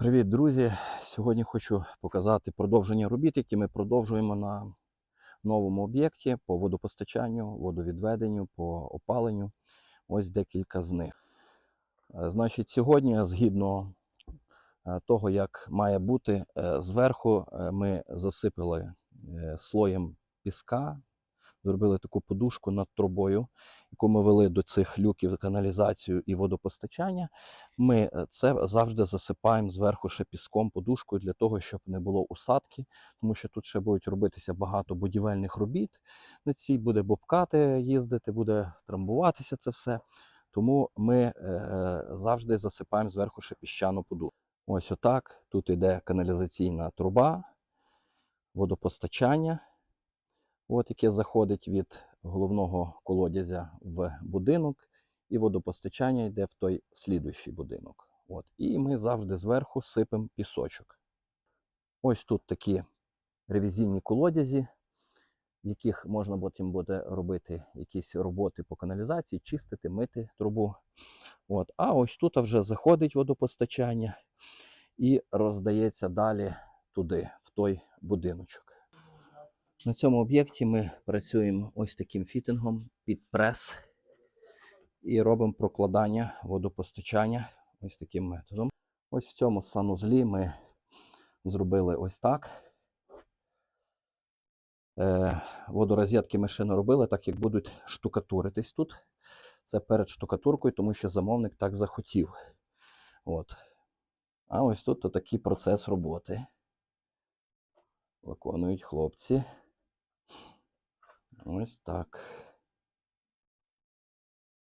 Привіт, друзі! Сьогодні хочу показати продовження робіт, які ми продовжуємо на новому об'єкті по водопостачанню, водовідведенню, по опаленню. Ось декілька з них. Е, Значить, сьогодні, згідно е, того, як має бути, е, зверху е, ми засипали е, слоєм піска, зробили таку подушку над трубою, яку ми вели до цих люків каналізацію і водопостачання. Ми е, це завжди засипаємо зверху ще піском, подушкою для того, щоб не було усадки, тому що тут ще будуть робитися багато будівельних робіт. На цій буде бобкати їздити, буде трамбуватися це все. Тому ми е, завжди засипаємо зверху ще піщану подушку. Ось отак. Тут йде каналізаційна труба, водопостачання, от, яке заходить від головного колодязя в будинок і водопостачання йде в той слідуючий будинок. От. І ми завжди зверху сипемо пісочок. Ось тут такі ревізійні колодязі, в яких можна потім буде робити якісь роботи по каналізації, чистити, мити трубу. От. А ось тут вже заходить водопостачання і роздається далі туди, в той будиночок. На цьому об'єкті ми працюємо ось таким фітингом під прес і робимо прокладання водопостачання ось таким методом. Ось в цьому санузлі ми зробили ось так. Е, водорозетки ми ще не робили, так як будуть штукатуритись тут. Це перед штукатуркою, тому що замовник так захотів. От. А ось тут такий процес роботи. Виконують хлопці. Ось так.